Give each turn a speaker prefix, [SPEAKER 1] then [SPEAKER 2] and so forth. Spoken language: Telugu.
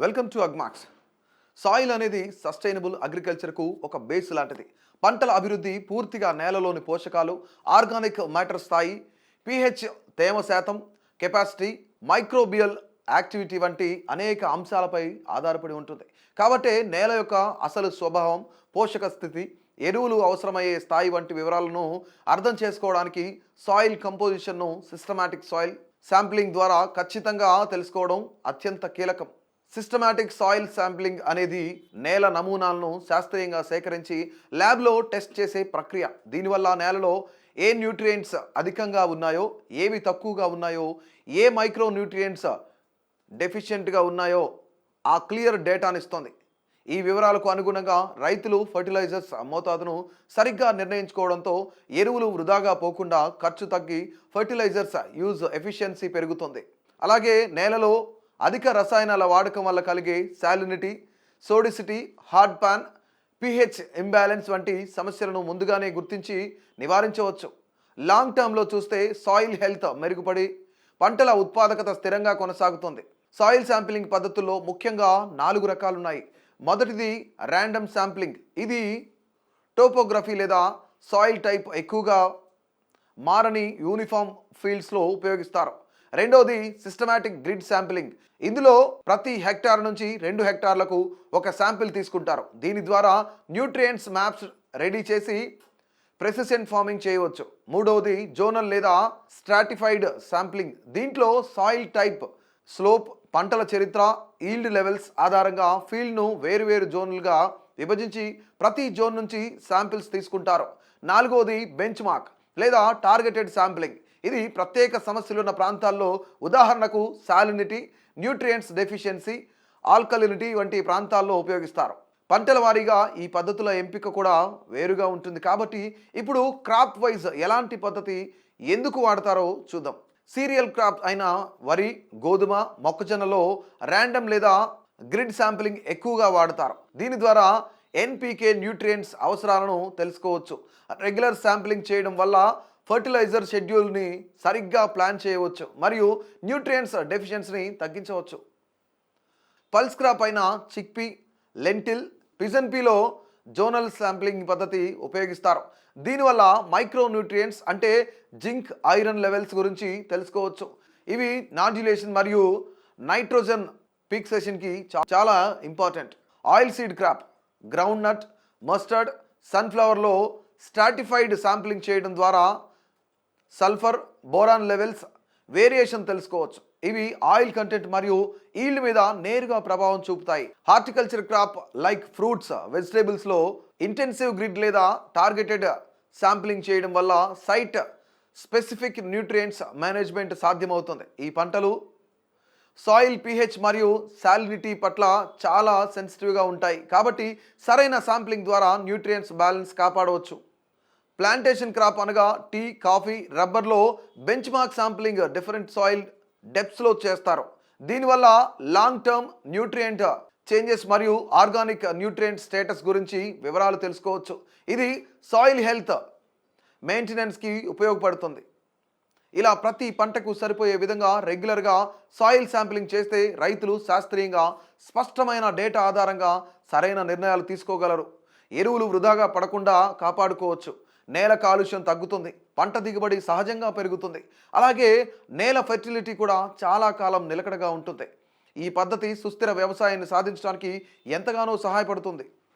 [SPEAKER 1] Welcome to Agmax. సాయిల్ అనేది సస్టైనబుల్ అగ్రికల్చర్కు ఒక బేస్ లాంటిది. పంటల అభివృద్ధి పూర్తిగా నేలలోని పోషకాలు ఆర్గానిక్ మ్యాటర్ స్థాయి పిహెచ్ తేమ శాతం కెపాసిటీ మైక్రోబియల్ యాక్టివిటీ వంటి అనేక అంశాలపై ఆధారపడి ఉంటుంది. కాబట్టి నేల యొక్క అసలు స్వభావం పోషక స్థితి ఎరువులు అవసరమయ్యే స్థాయి వంటి వివరాలను అర్థం చేసుకోవడానికి సాయిల్ కంపోజిషన్ను సిస్టమాటిక్ సాయిల్ శాంప్లింగ్ ద్వారా ఖచ్చితంగా తెలుసుకోవడం అత్యంత కీలకం. సిస్టమాటిక్ సాయిల్ శాంప్లింగ్ అనేది నేల నమూనాలను శాస్త్రీయంగా సేకరించి ల్యాబ్లో టెస్ట్ చేసే ప్రక్రియ. దీనివల్ల నేలలో ఏ న్యూట్రియంట్స్ అధికంగా ఉన్నాయో ఏవి తక్కువగా ఉన్నాయో ఏ మైక్రో న్యూట్రియంట్స్ డెఫిషియెంట్గా ఉన్నాయో ఆ క్లియర్ డేటాని ఇస్తుంది. ఈ వివరాలకు అనుగుణంగా రైతులు ఫర్టిలైజర్స్ మోతాదును సరిగ్గా నిర్ణయించుకోవడంతో ఎరువులు వృధాగా పోకుండా ఖర్చు తగ్గి ఫర్టిలైజర్స్ యూజ్ ఎఫిషియన్సీ పెరుగుతుంది. అలాగే నేలలో అధిక రసాయనాల వాడకం వల్ల కలిగే salinity sodicity hard pan pH imbalance వంటి సమస్యలను ముందుగానే గుర్తించి నివారించవచ్చు. లాంగ్ టర్మ్లో చూస్తే సాయిల్ హెల్త్ మెరుగుపడి పంటల ఉత్పాదకత స్థిరంగా కొనసాగుతుంది. సాయిల్ శాంప్లింగ్ పద్ధతుల్లో ముఖ్యంగా నాలుగు రకాలున్నాయి. మొదటిది ర్యాండమ్ శాంప్లింగ్. ఇది టోపోగ్రఫీ లేదా సాయిల్ టైప్ ఎక్కువగా మారని యూనిఫామ్ ఫీల్డ్స్లో ఉపయోగిస్తారు. రెండవది సిస్టమాటిక్ గ్రిడ్ శాంప్లింగ్ ఇందులో ప్రతి హెక్టార్ నుంచి రెండు హెక్టార్లకు ఒక శాంపిల్ తీసుకుంటారు. దీని ద్వారా న్యూట్రియంట్స్ మ్యాప్స్ రెడీ చేసి ప్రెసిషన్ ఫార్మింగ్ చేయవచ్చు. మూడవది జోనల్ లేదా స్ట్రాటిఫైడ్ శాంప్లింగ్ దీంట్లో సాయిల్ టైప్ స్లోప్ పంటల చరిత్ర ఈల్డ్ లెవెల్స్ ఆధారంగా ఫీల్డ్ను వేరువేరు జోన్లుగా విభజించి ప్రతి జోన్ నుంచి శాంపిల్స్ తీసుకుంటారు. నాలుగవది బెంచ్ మార్క్ లేదా టార్గెటెడ్ శాంప్లింగ్ ఇది ప్రత్యేక సమస్యలు ఉన్న ప్రాంతాల్లో ఉదాహరణకు సాలినిటీ న్యూట్రియంట్స్ డెఫిషియన్సీ ఆల్కలినిటీ వంటి ప్రాంతాల్లో ఉపయోగిస్తారు. పంటల వారీగా ఈ పద్ధతుల ఎంపిక కూడా వేరుగా ఉంటుంది కాబట్టి ఇప్పుడు క్రాప్ వైజ్ ఎలాంటి పద్ధతి ఎందుకు వాడతారో చూద్దాం. సీరియల్ క్రాప్ అయిన వరి గోధుమ మొక్కజొన్నలో ర్యాండమ్ లేదా గ్రిడ్ శాంప్లింగ్ ఎక్కువగా వాడతారు. దీని ద్వారా ఎన్పికే న్యూట్రియంట్స్ అవసరాలను తెలుసుకోవచ్చు. రెగ్యులర్ శాంప్లింగ్ చేయడం వల్ల ఫర్టిలైజర్ షెడ్యూల్ని సరిగ్గా ప్లాన్ చేయవచ్చు మరియు న్యూట్రియంట్స్ డెఫిషియన్సీని తగ్గించవచ్చు. పల్స్ క్రాప్ అయిన చిక్పీ లెంటిల్ పిజన్పీలో జోనల్ శాంప్లింగ్ పద్ధతి ఉపయోగిస్తారు. దీనివల్ల మైక్రో న్యూట్రియంట్స్ అంటే జింక్ ఐరన్ లెవెల్స్ గురించి తెలుసుకోవచ్చు. ఇవి నాడ్యులేషన్ మరియు నైట్రోజన్ ఫిక్సేషన్కి చాలా important. Oilseed crop groundnut mustard సన్ఫ్లవర్లో stratified sampling చేయడం ద్వారా సల్ఫర్ బోరాన్ లెవెల్స్ వేరియేషన్ తెలుసుకోవచ్చు. ఇవి ఆయిల్ కంటెంట్ మరియు ఈల్డ్ మీద నేరుగా ప్రభావం చూపుతాయి. హార్టికల్చర్ క్రాప్ లైక్ ఫ్రూట్స్ వెజిటేబుల్స్లో ఇంటెన్సివ్ గ్రిడ్ లేదా టార్గెటెడ్ శాంప్లింగ్ చేయడం వల్ల సైట్ స్పెసిఫిక్ న్యూట్రియంట్స్ మేనేజ్మెంట్ సాధ్యమవుతుంది. ఈ పంటలు సాయిల్ పిహెచ్ మరియు సాలినిటీ పట్ల చాలా సెన్సిటివ్గా ఉంటాయి. కాబట్టి సరైన శాంప్లింగ్ ద్వారా న్యూట్రియంట్స్ బ్యాలెన్స్ కాపాడవచ్చు. ప్లాంటేషన్ క్రాప్ అనగా టీ కాఫీ రబ్బర్లో benchmark sampling different soil డెప్స్లో చేస్తారు. దీనివల్ల లాంగ్ టర్మ్ న్యూట్రియంట్ చేంజెస్ మరియు ఆర్గానిక్ న్యూట్రియంట్ స్టేటస్ గురించి వివరాలు తెలుసుకోవచ్చు. ఇది సాయిల్ హెల్త్ మెయింటెనెన్స్కి ఉపయోగపడుతుంది. ఇలా ప్రతి పంటకు సరిపోయే విధంగా రెగ్యులర్గా సాయిల్ శాంప్లింగ్ చేస్తే రైతులు శాస్త్రీయంగా స్పష్టమైన డేటా ఆధారంగా సరైన నిర్ణయాలు తీసుకోగలరు. ఎరువులు వృధాగా పడకుండా కాపాడుకోవచ్చు. నేల కాలుష్యం తగ్గుతుంది. పంట దిగుబడి సహజంగా పెరుగుతుంది. అలాగే నేల ఫెర్టిలిటీ కూడా చాలా కాలం నిలకడగా ఉంటుంది. ఈ పద్ధతి సుస్థిర వ్యవసాయాన్ని సాధించడానికి ఎంతగానో సహాయపడుతుంది.